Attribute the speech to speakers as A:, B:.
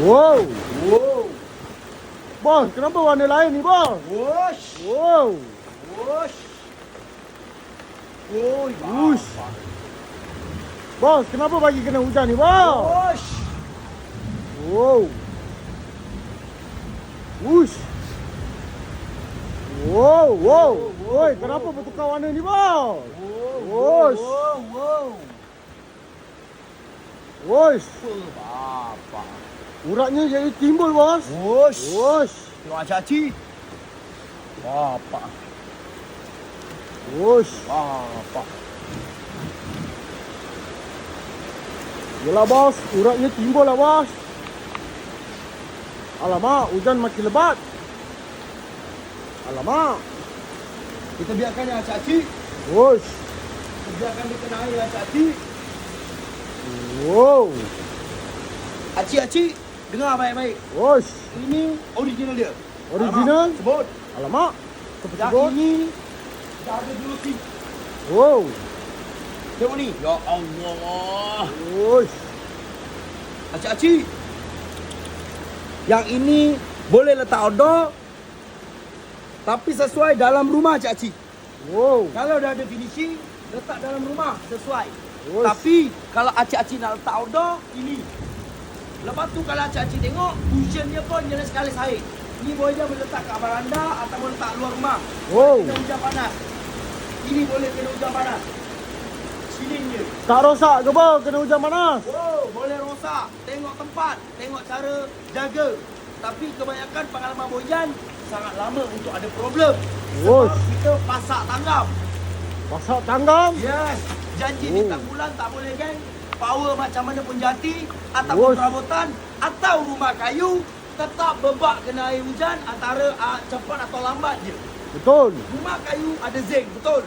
A: Wow.
B: Wow.
A: Bos, kenapa warna lain ni, bos?
B: Wush.
A: Wow.
B: Wush. Oi,
A: Wush. Bos, kenapa pagi kena hujan ni, bos?
B: Wush.
A: Wow. Wush. Wow, wow. Oi, kenapa bertukar warna ni, bos? Wush.
B: Wow, wow.
A: Wush.
B: Apa?
A: Uratnya jadi timbul, bos.
B: Wush.
A: Wush.
B: Tengok caci. Apa?
A: Wush.
B: Apa?
A: Yelah, bos. Uratnya timbul lah, bos. Alamak, hujan makin lebat. Alamak.
B: Kita biarkan dia caci.
A: Wush.
B: Kita biarkan dia kena air caci.
A: Wow.
B: Aci-aci, dengar baik-baik.
A: Wush.
B: Ini original dia.
A: Original?
B: Alamak, Sebut.
A: Alamak. Bos.
B: ini dah ada dulu sih.
A: Wow.
B: Tengok ni. Ya Allah.
A: Wush.
B: Acik-acik. Yang ini boleh letak outdoor. Tapi sesuai dalam rumah acik-acik.
A: Wow.
B: Kalau dah ada finishing, letak dalam rumah sesuai.
A: Wush.
B: Tapi kalau acik-acik nak letak outdoor, ini. Lepas tu kalau acik-acik tengok, cushion dia pun jenis sekali sahih. Ini boleh dia boleh letak kat baranda ataupun letak luar rumah.
A: Wow.
B: Kena hujan panas. Ini boleh kena hujan panas. Ceiling dia.
A: Tak rosak ke bos kena hujan panas?
B: Oh, boleh rosak. Tengok tempat, tengok cara jaga. Tapi kebanyakan pengalaman boyan sangat lama untuk ada problem. Sebab
A: Wush.
B: kita pasak tanggap.
A: Pasak tanggam?
B: Yes. Janji
A: Oh.
B: bintang bulan tak boleh geng. Power macam mana pun jati ataupun
A: Wush.
B: perabotan atau rumah kayu tetap bebak kena air hujan antara uh, cepat atau lambat je.
A: Betul.
B: Rumah kayu ada zinc, betul.